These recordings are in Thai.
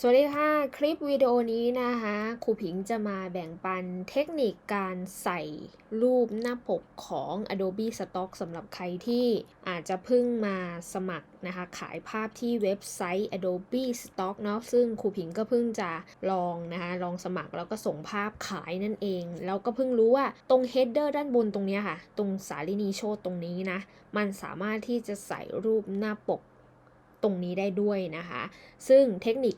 สวัสดีค่ะ คลิปวิดีโอนี้นะคะครูผิงจะมาแบ่งปันเทคนิคการใส่รูปหน้าปกของ Adobe Stock สำหรับใครที่อาจจะเพิ่งมาสมัครนะคะ ขายภาพที่เว็บไซต์ Adobe Stock เนาะซึ่งครูผิงก็เพิ่งจะลองนะคะลองสมัครแล้วก็ส่งภาพขายนั่นเอง แล้วก็เพิ่งรู้ว่าตรง header ด้านบนตรงนี้ค่ะ ตรงสาลินีโชตตรงนี้นะ มันสามารถที่จะใส่รูปหน้าปก ตรงนี้ได้ด้วยนะคะ ซึ่งเทคนิค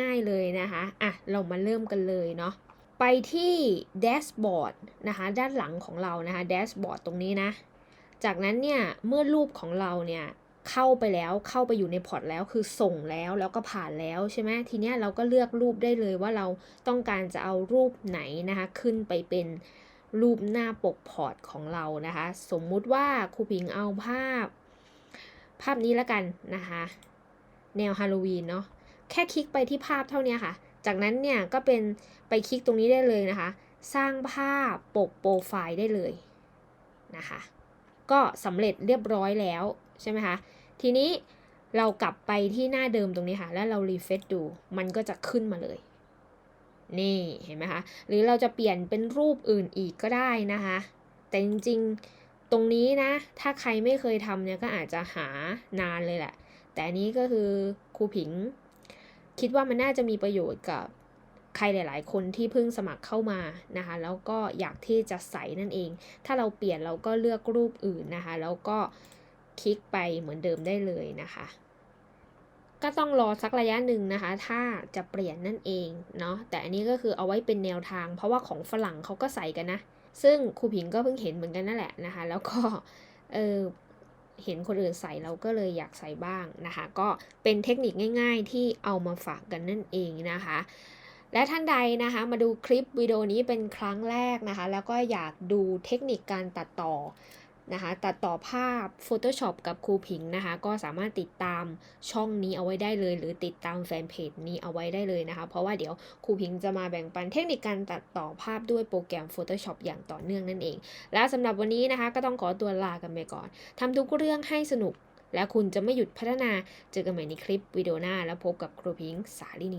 ง่ายๆเลยนะคะอะเรามาเริ่มกันเลยเนาะไปที่แดชบอร์ดนะคะด้านหลังของเรานะคะแดชบอร์ดตรงนี้นะ จากนั้นเนี่ยเมื่อรูปของเราเนี่ยเข้าไปแล้วเข้าไปอยู่ในพอร์ตแล้วคือส่งแล้วแล้วก็ผ่านแล้วใช่ไหมทีนี้เราก็เลือกรูปได้เลยว่าเราต้องการจะเอารูปไหนนะคะขึ้นไปเป็นรูปหน้าปกพอร์ตของเรานะคะ สมมุติว่าครูพิงเอาภาพ ภาพนี้แล้วกันนะคะ แนวฮาโลวีนเนาะแค่คลิกไปที่ภาพเท่านี้ค่ะ จากนั้นเนี่ยก็เป็นไปคลิกตรงนี้ได้เลยนะคะ สร้างภาพปกโปรไฟล์ได้เลยนะคะ ก็สำเร็จเรียบร้อยแล้วใช่ไหมคะทีนี้เรากลับไปที่หน้าเดิมตรงนี้ค่ะ แล้วเรารีเฟซดู มันก็จะขึ้นมาเลย นี่เห็นไหมคะ หรือเราจะเปลี่ยนเป็นรูปอื่นอีกก็ได้นะคะ แต่จริงๆ ตรงนี้นะ ถ้าใครไม่เคยทำเนี่ยก็อาจจะหานานเลยแหละ แต่นนี้ก็คือครูผิง คิดว่ามันน่าจะมีประโยชน์กับใครหลาย ๆ คนที่เพิ่งสมัครเข้ามานะคะ แล้วก็อยากที่จะใส่นั่นเอง ถ้าเราเปลี่ยนเราก็เลือกรูปอื่นนะคะ แล้วก็คลิกไปเหมือนเดิมได้เลยนะคะ ก็ต้องรอสักระยะหนึ่งนะคะ ถ้าจะเปลี่ยนนั่นเองเนาะแต่อันนี้ก็คือเอาไว้เป็นแนวทาง เพราะว่าของฝรั่งเขาก็ใส่กันนะ ซึ่งครูผิงก็เพิ่งเห็นเหมือนกันนั่นแหละนะคะ แล้วก็เออเห็นคนอื่นใส่เราก็เลยอยากใส่บ้างนะคะ ก็เป็นเทคนิคง่ายๆ ที่เอามาฝากกันนั่นเองนะคะ และท่านใดนะคะ มาดูคลิปวิดีโอนี้เป็นครั้งแรกนะคะ แล้วก็อยากดูเทคนิคการตัดต่อ นะคะตัดต่อภาพ Photoshop กับครูผิงนะคะ ก็สามารถติดตามช่องนี้เอาไว้ได้เลย หรือติดตามแฟนเพจนี้เอาไว้ได้เลยนะคะ เพราะว่าเดี๋ยวครูพิงจะมาแบ่งปันเทคนิคการตัดต่อภาพด้วยโปรแกรม Photoshop อย่างต่อเนื่องนั่นเอง และสำหรับวันนี้นะคะก็ต้องขอตัวลากันไปก่อนทำทุกเรื่องให้สนุก และคุณจะไม่หยุดพัฒนาเจอกันใหม่ในคลิปวิดีโอหน้า แล้วพบกับครูพิงสาลินี